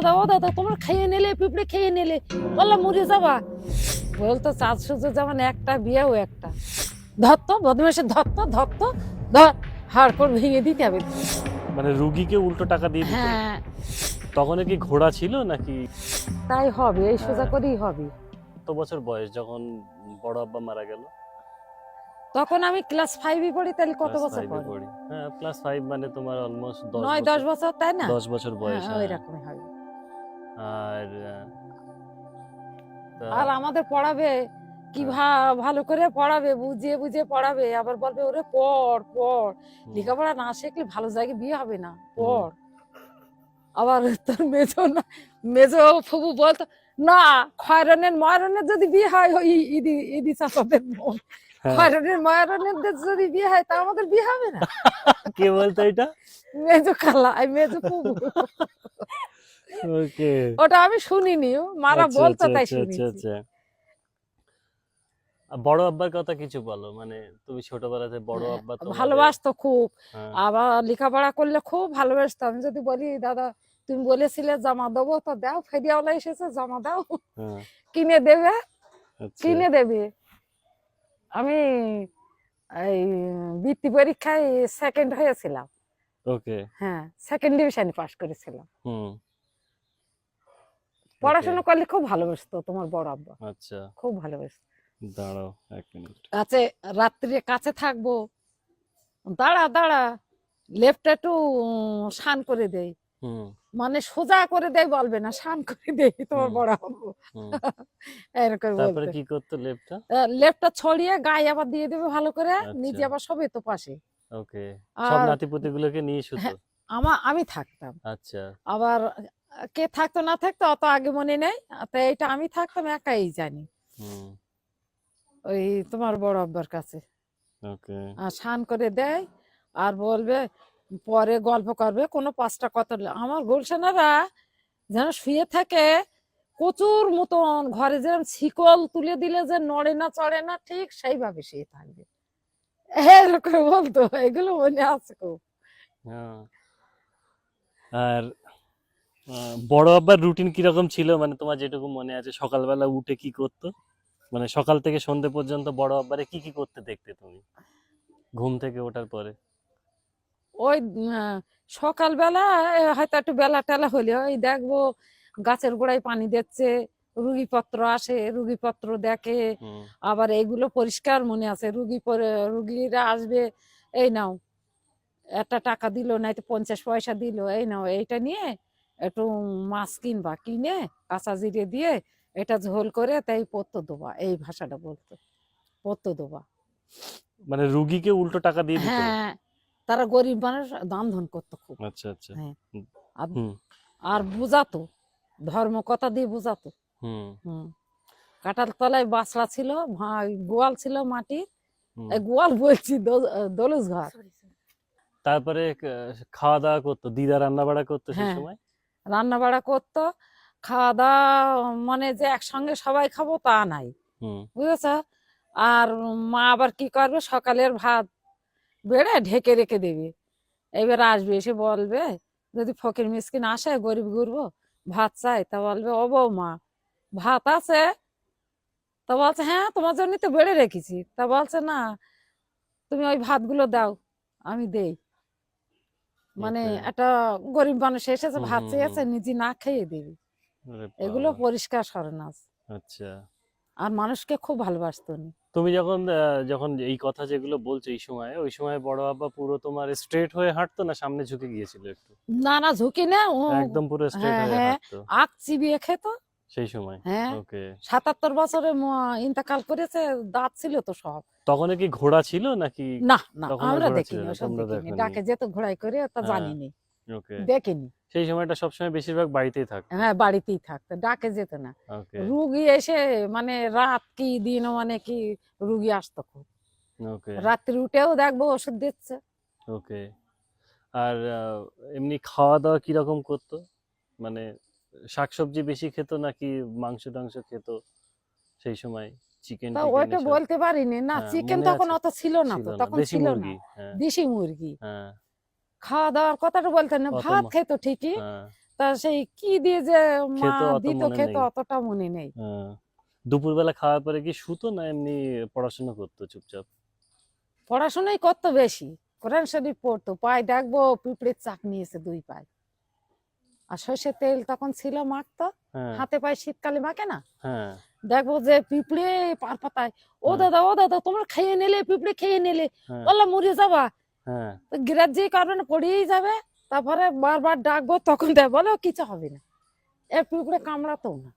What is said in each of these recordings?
দাদা ও দাদা তোমরা খেয়ে নিলে পিঁপড়ে খেয়ে নিলে। বললাম মরে যাবা? বলতো চাঁদ সূর্য যেমন একটা বিয়েও একটা। ধত্ত বদমাসের ধত্ত ধত্ত ধর হাড় করে ভেঙে দিতে হবে মানে রুগীকে উল্টো টাকা দিয়ে দিত হ্যাঁ। তখন কি ঘোড়া ছিল নাকি? তাই হবে এই সোজা হ্যাঁ। করেই হবে। কত বছর বয়স যখন বড় আব্বা মারা গেল। তখন আমি ক্লাস ফাইভে পড়ি তাহলে কত বছর পড়ি? হ্যাঁ ক্লাস ফাইভ মানে তোমার অলমোস্ট নয় দশ বছর তাই না? দশ বছর বয়স হ্যাঁ, ওই হ্যাঁ। আর আর আমাদের পড়াবে কি হ্যাঁ। ভালো করে পড়াবে বুঝিয়ে বুঝিয়ে পড়াবে আবার বলবে ওরে পড় পড়। লেখাপড়া না শিখলে ভালো জায়গায় বিয়ে হবে না পড়। আবার তোর মেজো না মেজো ফুবু বলতো না খয়রনের ময়রনের যদি বিয়ে হয় ওই ইদি ইদি চাচাদের বোন। হ্যাঁ, খয়রনের ময়রনের যদি বিয়ে হয় তা আমাদের বিয়ে হবে না। কে বলতো এটা? মেজো খালা মেজো ফুবু। ওকে। ওটা আমি শুনিনি মারা আচ্ছা, বলতো আচ্ছা, তাই আচ্ছা, শুনেছি। আচ্ছা, আচ্ছা। বড় আব্বার কথা কিছু বলো মানে তুমি ছোটবেলাতে বড় হ্যাঁ, আব্বা তোমাদের- ভালোবাসতো খুব। হ্যাঁ, আবার লেখাপড়া করলে খুব ভালোবাসতো। আমি যদি বলি দাদা তুমি বলেছিলে জামা দেবো তো দাও ফেরিয়াওয়ালা এসেছে জামা দাও। হ্যাঁ, কিনে দেবে কিনে দেবে। আমি এই বৃত্তি পরীক্ষায় সেকেন্ড হয়েছিলাম। ওকে। হ্যাঁ সেকেন্ড ডিভিশনে পাশ করেছিলাম। হুম। পড়াশোনা করলে খুব ভালোবাসতো তোমার বড় আব্বা। আচ্ছা। খুব ভালোবাসতো। দাঁড়াও এক মিনিট। কাছে রাত্রে কাছে থাকব। দাঁড়া দাঁড়া। লেফটটা একটু শান করে হুম। মানে সোজা করে দেয় বলবে না শান করে দেয় তোমার বড় আব্বু। এরকম তারপরে কি করতো লেপটা? লেফটটা ছড়িয়ে গায়ে আবার দিয়ে দেবে ভালো করে। নিজে আচ্ছা। আবার সবে তো পাশে। ওকে। সব আর নিয়ে শুতো? হ্যাঁ। আমা আমি থাকতাম। আচ্ছা। আবার কে থাকতো না থাকতো অত আগে মনে নেই। তো এইটা আমি থাকতাম একাই জানি। ওই তোমার বড় আব্বার কাছে। আর স্নান করে দেয় আর বলবে পরে গল্প করবে কোনো পাঁচটা কত লে- আমার গুলশানারা যেন শুয়ে থাকে কচুর মতন ঘরে যেরকম শিকল তুলে দিলে যে নড়ে না চড়ে না ঠিক সেইভাবে শুয়ে থাকবে। এরকম বলতো এগুলো মনে আছে খুব। হ্যাঁ। আর বড় আব্বার রুটিন কীরকম ছিল? মানে তোমার যেটুকু মনে আছে সকালবেলা উঠে কি করতো? মানে সকাল থেকে সন্ধে পর্যন্ত বড় আব্বারে কি কি করতে দেখতে তুমি? ঘুম থেকে ওঠার পরে? ওই সকালবেলা হয়তো একটু বেলা টেলা হলে ওই দেখব গাছের গোড়ায় পানি দিচ্ছে রুগীপত্র আসে রুগীপত্র দেখে আবার এগুলো পরিষ্কার মনে আছে রুগী পরে- রুগীরা আসবে এই নাও একটা টাকা দিল নাই তো পঞ্চাশ পয়সা দিল এই নাও এইটা নিয়ে একটু মাছ কিনবা কিনে কাঁচা জিরে দিয়ে এটা ঝোল করে তাই পত্ত দেবা এই ভাষাটা বলতো পত্ত দেবা। মানে রুগীকে উল্টো টাকা দিয়ে হ্যাঁ তারা গরিব মানুষ দান ধন করতো খুব। আচ্ছা আচ্ছা। হ্যাঁ। আর বুঝাতো ধর্ম কথা দিয়ে বুঝাতো। হুম। হুম। কাঁঠাল তলায় বাসরা ছিল গোয়াল ছিল মাটির। এই গোয়াল বলছি দোলস ঘর। তারপরে খাওয়া দাওয়া করতো দিদা রান্না বাড়া করতো সেই হ্যাঁ। সময়? রান্না বাড়া করতো খাওয়া দাওয়া মানে যে একসঙ্গে সবাই খাব তা নাই। বুঝেছ? আর মা আবার কি করবে? সকালের ভাত বেড়ে ঢেকে রেখে দেবে। এবার আসবে এসে বলবে যদি ফকির মিসকিন আসে গরিব গুরবো ভাত চাই। তা বলবে ও মা ভাত আছে? তা বলছে হ্যাঁ তোমার জন্য তো বেড়ে রেখেছি। তা বলছে না তুমি ওই ভাতগুলো দাও আমি দেই। মানে একটা গরিব মানুষ এসেছে ভাত চেয়েছে নিজে না খেয়ে দেবে। আরে এগুলো বাবা, পরিষ্কার সরনাস আচ্ছা। আর মানুষকে খুব ভালোবাসতো। তুমি যখন যখন এই কথা যেগুলো বলছো এই সময় ওই সময় বড় আব্বা পুরো তোমার স্ট্রেট হয়ে হাঁটতো না? সামনে ঝুঁকে গিয়েছিল একটু? না না ঝুঁকি না একদম পুরো স্ট্রেট হ্যাঁ, হয়ে হ্যাঁ। হাঁটতো। আখ চিবিয়ে খেত সেই সময় হ্যাঁ। ওকে। সাতাত্তর বছরে ইন্তেকাল করেছে দাঁত ছিল তো সব। তখন কি ঘোড়া ছিল নাকি? না না আমরা দেখিনি। ডাকে যেত ঘোড়াই করে তা হ্যাঁ। জানিনি। ওকে। দেখিনি। সেই সময়টা সবসময় বেশিরভাগ বাড়িতেই থাকতো। হ্যাঁ বাড়িতেই থাকতো ডাকে যেত না। রুগী এসে মানে রাত কি দিন মানে কি রুগী আসতো খুব। ওকে। রাত্রি উঠেও দেখব ওষুধ দিচ্ছে। ওকে। আর এমনি খাওয়া দাওয়া কীরকম করতো? মানে শাকসবজি বেশি খেত নাকি মাংস টাংস খেত সেই সময় চিকেন ওইটা বলতে পারিনি। না হ্যাঁ, চিকেন তখন অত ছিল না তো তখন ছিল না। হ্যাঁ। দেশি মুরগি। হ্যাঁ। খাওয়া দাওয়ার কথাটা বলতেন না ভাত খেতো ঠিকই হ্যাঁ। তা সেই কি দিয়ে যে মা দিত খেত অতটা মনে নেই। হ্যাঁ। দুপুরবেলা খাওয়ার পরে কি শুতো না এমনি পড়াশোনা করতো চুপচাপ? পড়াশোনাই করতো বেশি কোরআন শরীফ পড়তো পায়ে দেখব পিঁপড়ের চাক নিয়েছে দুই পায়ে। আর সর্ষের তেল তখন ছিল মাখতো হ্যাঁ। হাতে পায়ে শীতকালে মাখে না? হ্যাঁ। দেখব যে পিঁপড়ে পার পাতায় ও হ্যাঁ। দাদা ও দাদা তোমরা খেয়ে নিলে পিঁপড়ে খেয়ে নিলে। বললাম মরে যাবা। হ্যাঁ। গ্রাহ্য করবে না যাবে তারপরে বারবার ডাকবো তখন দেয় বলো কিছু হবে না। এ পিঁপড়ে কামড়াতো না।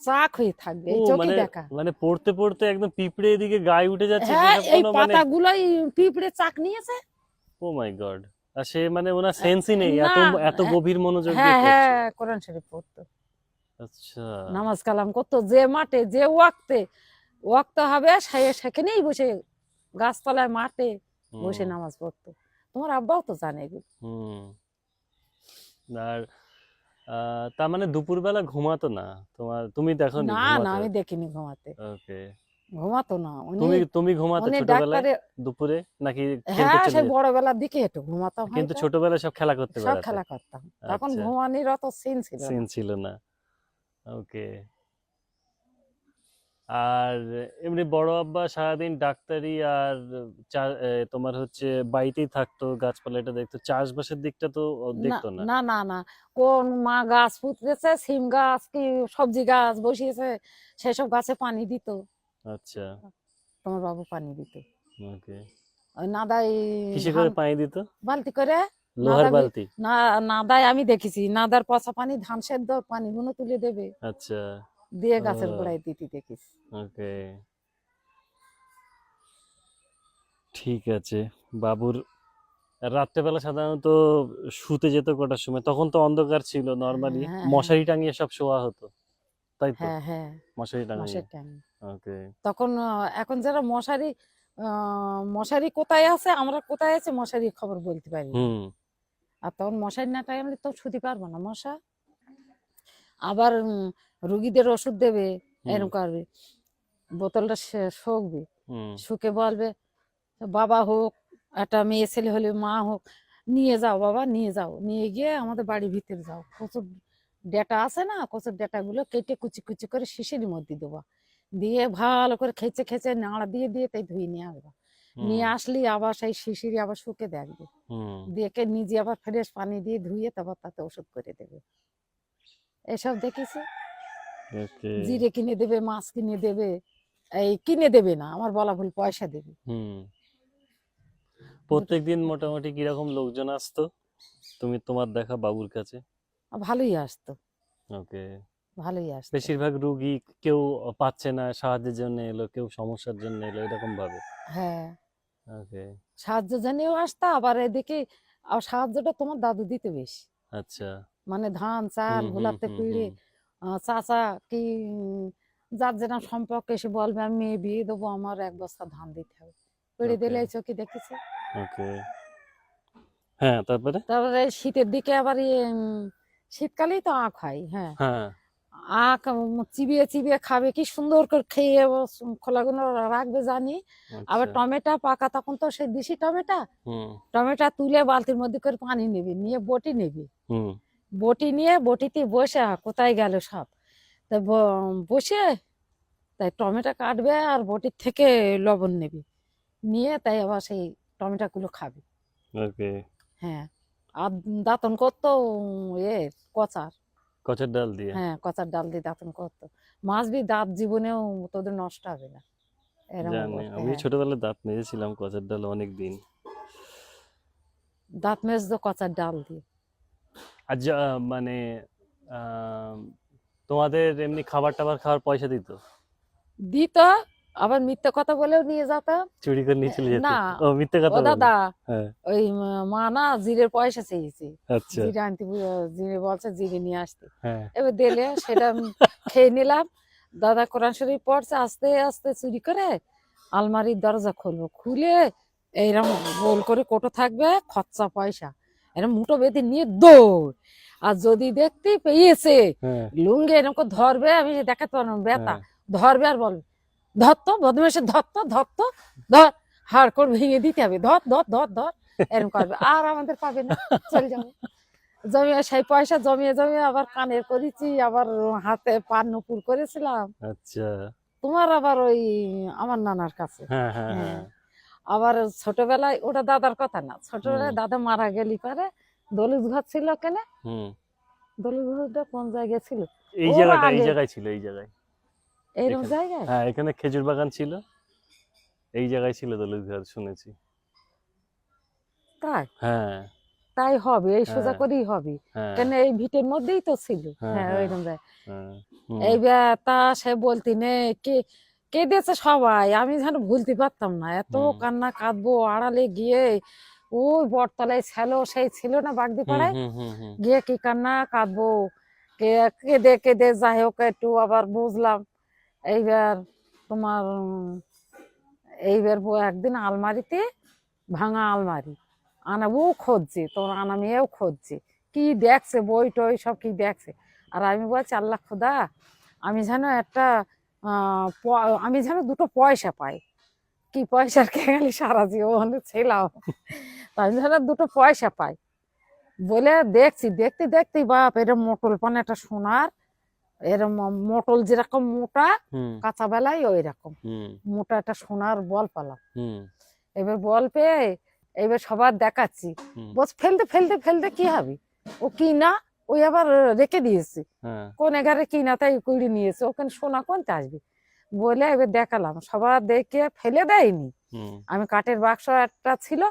চাক হয়ে থাকবে চোখে মানে দেখা। মানে পড়তে পড়তে একদম পিঁপড়ে এদিকে গায়ে উঠে যাচ্ছে হ্যাঁ এই মানে পাতাগুলোই পিঁপড়ে চাক নিয়েছে। ও মাই গড সে মানে ওনার সেন্সই নেই এত এত হ্যাঁ, গভীর মনোযোগ দিয়ে হ্যাঁ হ্যাঁ কোরআন শরীফ পড়তো। আচ্ছা। নামাজ কালাম করতো যে মাঠে যে ওয়াক্তে ওয়াক্ত হবে সেখানেই বসে গাছতলায় মাঠে বসে নামাজ পড়তো। তোমার আব্বাও তো জানে এগুলো। হুম। আর তার মানে দুপুরবেলা ঘুমাতো না? তোমার তুমি দেখো না না আমি দেখিনি ঘুমাতে। ওকে। ঘুমাতো না। উনি তুমি তুমি ঘুমাতে ছোটবেলায় দুপুরে নাকি হ্যাঁ বড়বেলার দিকে একটু ঘুমাতাম কিন্তু ছোটবেলায় সব খেলা করতে সব খেলা করতাম। তখন আচ্ছা। ঘুমানির অত সিন ছিল সিন ছিল না। ওকে আর এমনি বড় আব্বা সারাদিন ডাক্তারি আর তোমার হচ্ছে বাড়িতেই থাকতো গাছপালা এটা দেখতো। চাষবাসের দিকটা তো দেখতো না। না না না। কোন মা গাছ পুঁততেছে সিম গাছ কি সবজি গাছ বসিয়েছে সেসব গাছে পানি দিত। আচ্ছা। তোমার বাবু পানি দিত। ওকে। ওই নাদাই কিসে করে পানি দিত? বালতি করে? লোহার বালতি? না নাদায় আমি দেখেছি। নাদার পচা পানি ধান সেদ্ধ পানি গুলো তুলে দেবে। আচ্ছা। দিয়ে গাছের গোড়ায় দিতে ওকে। ঠিক আছে। বাবুর রাত্রেবেলা সাধারণত শুতে যেত কটার সময়। তখন তো অন্ধকার ছিল নর্মালি হ্যাঁ, মশারি টাঙিয়ে সব শোয়া হতো। তাই তো? হ্যাঁ হ্যাঁ। মশারি টাঙিয়ে। তখন এখন যারা মশারি মশারি কোথায় আছে আমরা কোথায় আছে মশারি খবর বলতে পারি। আর তখন মশারি না টাইমলে তো শুতে পারব না মশা। আবার রুগীদের ওষুধ দেবে এরকম করবে বোতলটা শুকবে শুকে বলবে বাবা হোক একটা মেয়ে ছেলে হলে মা হোক নিয়ে যাও বাবা নিয়ে যাও। নিয়ে গিয়ে আমাদের বাড়ির ভিতরে যাও। কচুর ডেটা আছে না কচুর ডেটাগুলো কেটে কুচি কুচি করে শিশির মধ্যে দেবো। দিয়ে ভালো করে খেচে খেচে নাড়া দিয়ে দিয়ে তাই ধুয়ে নিয়ে আসবা। নিয়ে আসলি আবার সেই শিশিরি আবার শুকে দেখবে। দিয়ে নিজে আবার ফ্রেশ পানি দিয়ে ধুয়ে তারপর তাতে ওষুধ করে দেবে। এসব দেখেছি? জিরে কিনে দেবে মাছ কিনে দেবে এই কিনে দেবে না আমার বলা ভুল পয়সা দেবে। হুম। প্রত্যেকদিন মোটামুটি কীরকম লোকজন আসতো? তুমি তোমার দেখা বাবুর কাছে? ভালোই আসতো। ওকে। ভালোই আসতো বেশিরভাগ রুগী কেউ পাচ্ছে না সাহায্যের জন্য এলো কেউ সমস্যার জন্য এলো এরকম ভাবে হ্যাঁ। ওকে। সাহায্য জানিয়েও আসতো আবার এদিকে সাহায্যটা তোমার দাদু দিতে বেশি। আচ্ছা। মানে ধান চাল গোলাপতে পিড়ে চাচা কি যার যেটা সম্পর্ক এসে বলবে আমি মেয়ে বিয়ে দেবো আমার এক বস্তা ধান দিতে হবে। পিড়ে দিলে এই চোখে দেখেছি। ওকে। হ্যাঁ তারপরে? তারপরে শীতের দিকে আবার ইয়ে, শীতকালেই তো আখ হয় হ্যাঁ। হ্যাঁ। আখ চিবিয়ে চিবিয়ে খাবে কি সুন্দর করে খেয়ে খোলাগুলো রাখবে জানি। আবার আচ্ছা টমেটো পাকা তখন তো সেই দেশি টমেটো। হুম। টমেটো তুলে বালতির মধ্যে করে পানি নিবি নিয়ে বটি নিবি। হুম। বটি নিয়ে বটিতে বসে কোথায় গেল সব? তা বসে তাই টমেটো কাটবে আর বটির থেকে লবণ নেবে। নিয়ে তাই আবার সেই টমেটোগুলো খাবে। হ্যাঁ। আর দাঁতন করতো এ কচার। কচের ডাল দিয়ে? হ্যাঁ কচার ডাল দিয়ে দাঁতন করতো। মাছ বি দাঁত জীবনেও তোদের নষ্ট হবে না। জানি আমি হ্যাঁ। ছোটবেলায় দাঁত মেজেছিলাম কচের ডাল অনেক দিন দাঁত মেজতো কচার ডাল দিয়ে। যা মানে তোমাদের এমনি খাবার টাবার খাওয়ার পয়সা দিত? দিত? আবার মিথ্যে কথা বলেও নিয়ে যেত। চুরি করে নিয়ে চলে যেত। না, ও মিথ্যে কথা ও দাদা হ্যাঁ। ওই মা না জিরের পয়সা চেয়েছে। আচ্ছা। জিরে আনতে জিরে বলছে জিরে নিয়ে আসতে। হ্যাঁ। এবার দিলে সেটা খেয়ে নিলাম। দাদা কোরআন শরীফ পড়ছে আস্তে আস্তে চুরি করে আলমারির দরজা খুলবো। খুলে এইরকম গোল করে কোটো থাকবে খরচা পয়সা। এরকম মুঠো বেঁধে নিয়ে দৌড়। আর যদি দেখতে পেয়েছে হ্যাঁ। লুঙ্গে এরকম ধরবে আমি দেখাতে পারব ব্যথা। ধরবে আর বলবে। ধরত বদমেশের ধরত ধরত ধর হাড় করে ভেঙে দিতে হবে। ধর ধর ধর ধর এরকম করবে। আর আমাদের পাবে না। চলে যাবে জমিয়ে সেই পয়সা জমিয়ে জমিয়ে আবার কানের করেছি আবার হাতে পান নুপুর করেছিলাম। আচ্ছা। তোমার আবার ওই আমার নানার কাছে। হ্যাঁ হ্যাঁ হ্যাঁ। আবার ছোটবেলায় ওটা দাদার কথা না ছোটবেলায় দাদা মারা গেলি পারে দলিত ঘর ছিল কেন? হুম। দলিত ঘরটা কোন জায়গায় ছিল? এই জায়গাটা এই জায়গায় ছিল এই জায়গায়। এইরকম এখানে। জায়গায়? হ্যাঁ এখানে খেজুর বাগান ছিল। এই জায়গায় ছিল দলিত ঘর শুনেছি। তাই? হ্যাঁ। তাই হবে এই সোজা হ্যাঁ। করেই হবে। হ্যাঁ। কেন এই ভিটের মধ্যেই তো ছিল। হ্যাঁ, হ্যাঁ। ওইরকম হ্যাঁ, এইবার তা সে বলতি নে কে কেঁদেছে সবাই? আমি যেন ভুলতে পারতাম না। এত কান্না কাঁদবো আড়ালে গিয়ে ওই বটতলায় ছিল সেই ছিল না বাগদি পাড়ায় গিয়ে কি কান্না কাঁদবো? কে কেঁদে কেঁদে যাই হোক একটু আবার বুঝলাম। এইবার তোমার, এইবার একদিন আলমারিতে ভাঙা আলমারি। আনাবো খুঁজছে তোমার আনা মেয়েও খুঁজছে। কি দেখছে, বই টই সব কি দেখছে? আর আমি বলছি, আল্লাহ খোদা, আমি যেন একটা আমি যেন দুটো পয়সা পাই। কি পয়সার খেয়ালি সারা জীবন ছিলাম আমি যেন দুটো পয়সা পাই। বলে দেখছি, দেখতে দেখতেই বাপ, এটা মোটল পান একটা সোনার এরম মোটল যেরকম মোটা কাঁচা বেলায় ওই রকম মোটা একটা সোনার বল পালাম। এবার বল পেয়ে এবার সবার দেখাচ্ছি। বস ফেলতে ফেলতে ফেলতে কি হবে? ও কি না ওই আবার রেখে দিয়েছে। হ্যাঁ, কোন এগারে কি না তাই কুড়ি নিয়েছে। ওখানে সোনা কোনতে আসবে? বলে এবার দেখালাম। সবার দেখে ফেলে দেয়নি। আমি কাঠের বাক্স একটা ছিল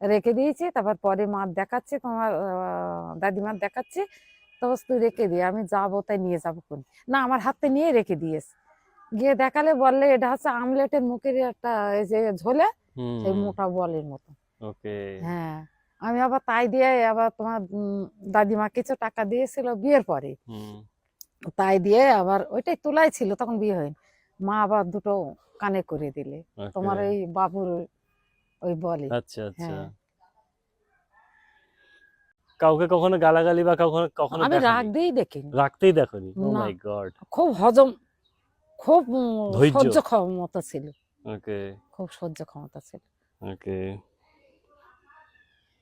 রেখে দিয়েছি। তারপর পরে মা দেখাচ্ছে তোমার দাদিমার দেখাচ্ছে। তো বলছে, তুই রেখে দিয়ে আমি যাব তাই নিয়ে যাব কোন না আমার হাতে নিয়ে রেখে দিয়েছে। গিয়ে দেখালে বললে এটা হচ্ছে আমলেটের মুখের একটা এই যে ঝোলে সেই মোটা বলের মতো। হ্যাঁ। আমি আবার তাই দিয়ে আবার তোমার দাদিমা কিছু টাকা দিয়েছিল বিয়ের পরে। তাই দিয়ে আবার ওইটাই তোলাই ছিল তখন বিয়ে হয়নি। মা আবার দুটো কানে করে দিলে। তোমার ওই বাবুর ওই বলে। আচ্ছা আচ্ছা। হ্যাঁ। কাউকে কখনো গালাগালি বা কখনো কখনো আমি? রাগ দিয়েই দেখিনি। রাখতেই দেখনি? ও মাই গড খুব হজম খুব সহ্য ক্ষমতা ছিল। ওকে খুব সহ্য ক্ষমতা ছিল। ওকে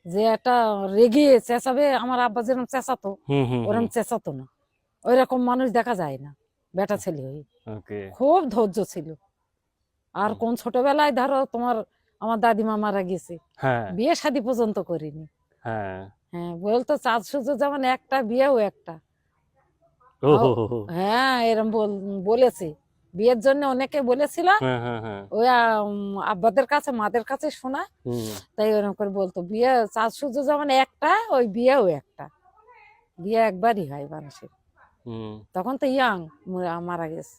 যে একটা রেগে চেঁচাবে আমার আব্বা যেরকম চেঁচাতো ওরকম চেঁচাতো না। ওই রকম মানুষ দেখা যায় না বেটা ছেলে হয়ে। খুব ধৈর্য ছিল। আর কোন ছোটবেলায় ধরো তোমার আমার দাদিমা মারা গেছে। হ্যাঁ। বিয়ে শাদি পর্যন্ত করিনি। হ্যাঁ। হ্যাঁ বলতো চাঁদ সূর্য যেমন একটা বিয়েও একটা। হ্যাঁ এরম বল- বলেছে। বিয়ের জন্য অনেকে বলেছিল হ্যাঁ হ্যাঁ হ্যাঁ। ওই আব্বাদের কাছে মাদের কাছে শোনা তাই ওরকম করে বলতো বিয়ে চাঁদ সূর্য যেমন একটা ওই বিয়েও একটা। বিয়ে একবারই হয় মানুষের। তখন তো ইয়াং মারা গেছে।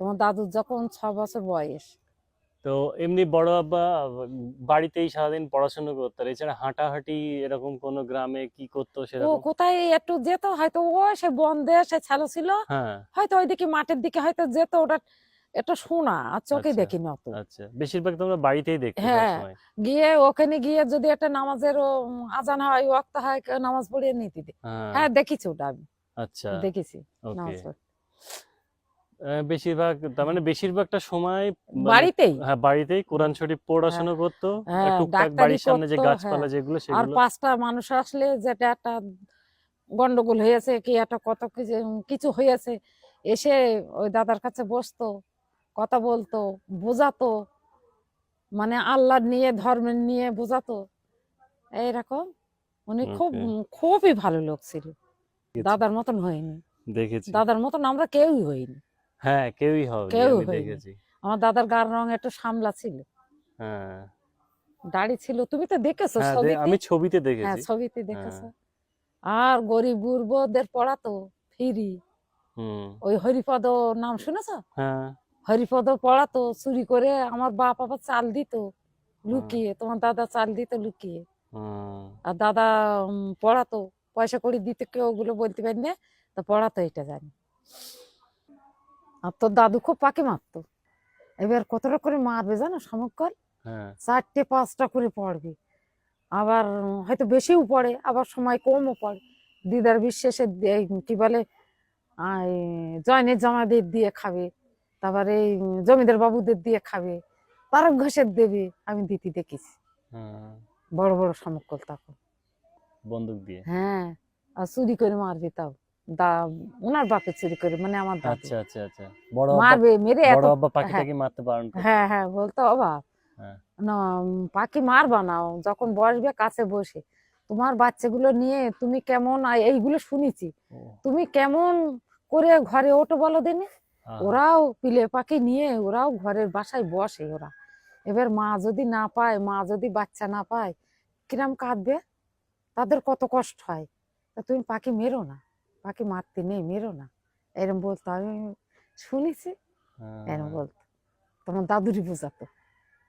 তোমার দাদুর যখন ছ বছর বয়স তো এমনি বড় আব্বা বাড়িতেই সারাদিন পড়াশোনা করতো। আর এছাড়া হাঁটাহাঁটি এরকম কোনো গ্রামে কি করতো ও সেরকম? কোথায় একটু যেত হয়তো ও সে বন্ধে সে ছালো ছিল। হ্যাঁ। হয়তো ওইদিকে মাঠের দিকে হয়তো যেত ওটা একটু শোনা আর চোখে আচ্ছা। দেখিনি অত। আচ্ছা। বেশিরভাগ তোমরা বাড়িতেই দেখতে হ্যাঁ। গিয়ে ওখানে গিয়ে যদি একটা নামাজের আজান হয় ওয়াক্ত হয় নামাজ পড়িয়ে নিতে হ্যাঁ। হ্যাঁ দেখেছি ওটা আমি। আচ্ছা। দেখেছি ওকে। নামাজ। বেশিরভাগ তার মানে বেশিরভাগটা সময় মানে- বাড়িতেই? হ্যাঁ বাড়িতেই কোরআন শরীফ পড়াশোনা করতো হ্যাঁ, টুকটাক বাড়ির সামনে যে গাছপালা হ্যাঁ। যেগুলো আর পাঁচটা মানুষ আসলে যেটা একটা গন্ডগোল হয়েছে কি একটা কত কিছু হয়েছে এসে ওই দাদার কাছে বসতো কথা বলতো বোঝাতো মানে আল্লাহ নিয়ে ধর্মের নিয়ে বোঝাতো। এইরকম। উনি খুব খুবই ভালো লোক ছিল। দাদার মতন হয়নি। দেখেছি। দাদার মতন আমরা কেউই হইনি। হ্যাঁ কেউই হবে কেউ দেখেছি। আমার দাদার গার রং একটু সামলা ছিল। হ্যাঁ। দাড়ি ছিল তুমি তো দেখেছ হ্যাঁ ছবিতে? আমি ছবিতে হ্যাঁ ছবিতে দেখেছ। আর গরিব গুরবদের পড়াতো ফিরি। ওই হরিপদ নাম শুনেছো? হ্যাঁ। হরিপদ পড়াতো চুরি করে আমার বাপ আবার চাল দিত লুকিয়ে তোমার দাদা চাল দিত লুকিয়ে। আর দাদা পড়াতো পয়সা কড়ি দিতে কেউ ওগুলো বলতে পারি না তা পড়াতো এটা জানি। আর তোর দাদু খুব পাখি মারতো এবার কতটা করে মারবে জানো সমকল হ্যাঁ। চারটে পাঁচটা করে পড়বে। আবার হয়তো বেশিও পড়ে আবার সময় কমও পড়ে। দিদার বিশ্বাসে কি বলে জয়নের জামাদের দিয়ে খাবে তারপরে এই জমিদার বাবুদের দিয়ে খাবে তারক ঘোষের দেবে আমি দিতে দেখেছি। হ্যাঁ। বড় বড় সমকল তখন বন্দুক দিয়ে? হ্যাঁ আর চুরি করে মারবে তাও। দা ওনার বাপে চুরি করে মানে আমার দাদু। আচ্ছা আচ্ছা আচ্ছা। বড় মারবে মেরে এত বড় আব্বা হ্যাঁ। পাখিটাকে মারতে হ্যাঁ হ্যাঁ বলতো অবাক। হ্যাঁ। না পাখি মারবা না যখন বসবে কাছে বসে। তোমার বাচ্চাগুলো নিয়ে তুমি কেমন এইগুলো শুনেছি। তুমি কেমন করে ঘরে ওটো বলো দিনে ওরাও পিলে পাখি নিয়ে ওরাও ঘরের বাসায় বসে ওরা। এবার মা যদি না পায় মা যদি বাচ্চা না পায় কিরাম কাঁদবে? তাদের কত কষ্ট হয়। তা তুমি পাখি মেরো না। পাখি মারতে নেই মেরো না। এরম বলতো। আমি শুনেছি। হ্যাঁ, এরম বলতো। তোমার দাদুরি বোঝাতো।